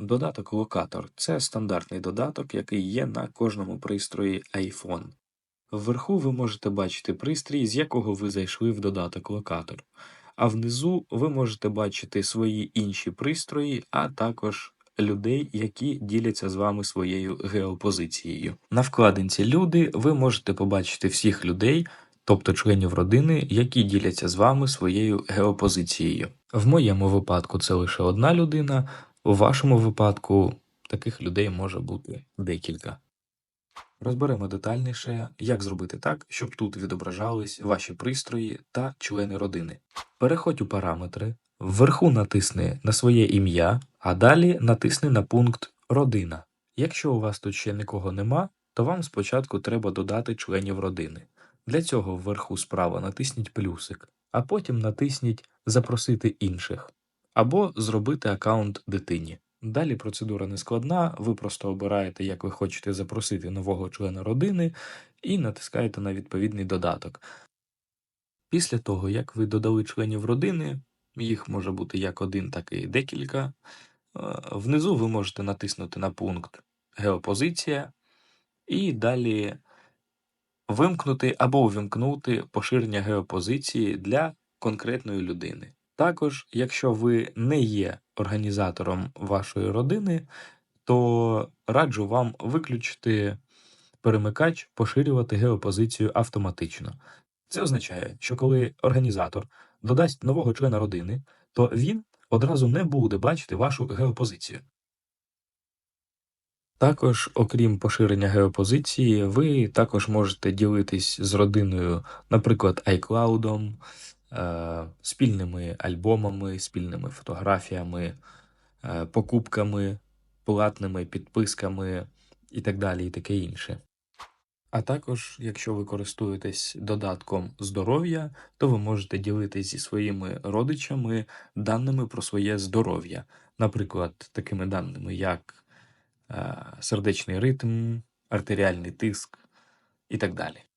Додаток локатор це стандартний додаток, який є на кожному пристрої iPhone. Вверху ви можете бачити пристрій, з якого ви зайшли в додаток локатор, а внизу ви можете бачити свої інші пристрої, а також людей, які діляться з вами своєю геопозицією. На вкладинці Люди ви можете побачити всіх людей, тобто членів родини, які діляться з вами своєю геопозицією. В моєму випадку це лише одна людина, у вашому випадку таких людей може бути декілька. Розберемо детальніше, як зробити так, щоб тут відображались ваші пристрої та члени родини. Переходь у параметри, вверху натисни на своє ім'я, а далі натисни на пункт Родина. Якщо у вас тут ще нікого нема, то вам спочатку треба додати членів родини. Для цього вверху справа натисніть плюсик, а потім натисніть Запросити інших або зробити аккаунт дитині. Далі процедура не складна, ви просто обираєте, як ви хочете запросити нового члена родини, і натискаєте на відповідний додаток. Після того, як ви додали членів родини, їх може бути як один, так і декілька. е, Внизу ви можете натиснути на пункт Геопозиція і далі вимкнути або увімкнути поширення геопозиції для конкретної людини. Також, якщо ви не є організатором вашої родини, то раджу вам виключити перемикач поширювати геопозицію автоматично. Це означає, що коли організатор додасть нового члена родини, то він одразу не буде бачити вашу геопозицію. Також, окрім поширення геопозиції, ви також можете ділитись з родиною, наприклад, iCloud, спільними альбомами, спільними фотографіями, е, покупками, платними підписками і так далі, і таке інше. А також, якщо ви користуєтесь додатком здоров'я, то ви можете ділитись зі своїми родичами даними про своє здоров'я, наприклад, такими даними, як е, сердечний ритм, артеріальний тиск і так далі.